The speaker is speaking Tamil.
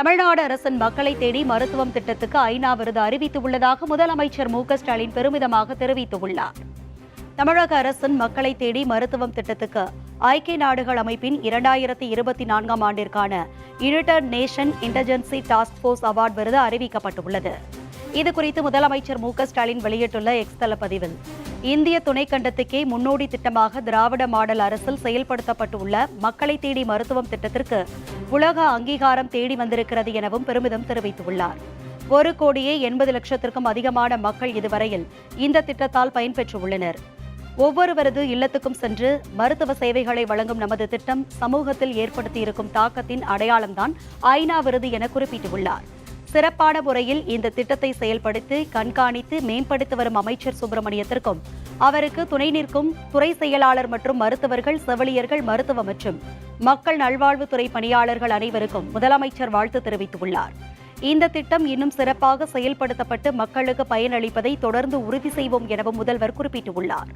தமிழ்நாடு அரசின் மக்களை தேடி மருத்துவம் திட்டத்துக்கு ஐநா விருது அறிவித்துள்ளதாக முதலமைச்சர் மு ஸ்டாலின் பெருமிதமாக தெரிவித்துள்ளார். தமிழக அரசின் மக்களை தேடி மருத்துவம் திட்டத்துக்கு ஐக்கிய நாடுகள் அமைப்பின் இரண்டாயிரத்தி இருபத்தி நான்காம் ஆண்டிற்கான United Nation interagency task force award விருது அறிவிக்கப்பட்டுள்ளது. இது குறித்து முதலமைச்சர் மு ஸ்டாலின் வெளியிட்டுள்ள எக்ஸ் தள பதிவில் இந்திய துணைக்கண்டத்துக்கே முன்னோடி திட்டமாக திராவிட மாடல் அரசில் செயல்படுத்தப்பட்டுள்ள மக்களை தேடி மருத்துவம் திட்டத்திற்கு உலக அங்கீகாரம் தேடி வந்திருக்கிறது எனவும் பெருமிதம் தெரிவித்துள்ளார். ஒரு கோடியே எண்பது லட்சத்திற்கும் அதிகமான மக்கள் இதுவரையில் இந்த திட்டத்தால் பயன்பெற்றுள்ளனர். ஒவ்வொருவரது இல்லத்துக்கும் சென்று மருத்துவ சேவைகளை வழங்கும் நமது திட்டம் சமூகத்தில் ஏற்படுத்தியிருக்கும் தாக்கத்தின் அடையாளம்தான் ஐநா விருது என குறிப்பிட்டுள்ளார். சிறப்பான முறையில் இந்த திட்டத்தை செயல்படுத்தி கண்காணித்து மேம்படுத்தி வரும் அமைச்சர் சுப்பிரமணியத்திற்கும் அவருக்கு துணை நிற்கும் துறை செயலாளர் மற்றும் மருத்துவர்கள் செவிலியர்கள் மருத்துவ மற்றும் மக்கள் நல்வாழ்வுத்துறை பணியாளர்கள் அனைவருக்கும் முதலமைச்சர் வாழ்த்து தெரிவித்துள்ளார். இந்த திட்டம் இன்னும் சிறப்பாக செயல்படுத்தப்பட்டு மக்களுக்கு பயனளிப்பதை தொடர்ந்து உறுதி செய்வோம் எனவும் முதல்வர் குறிப்பிட்டுள்ளார்.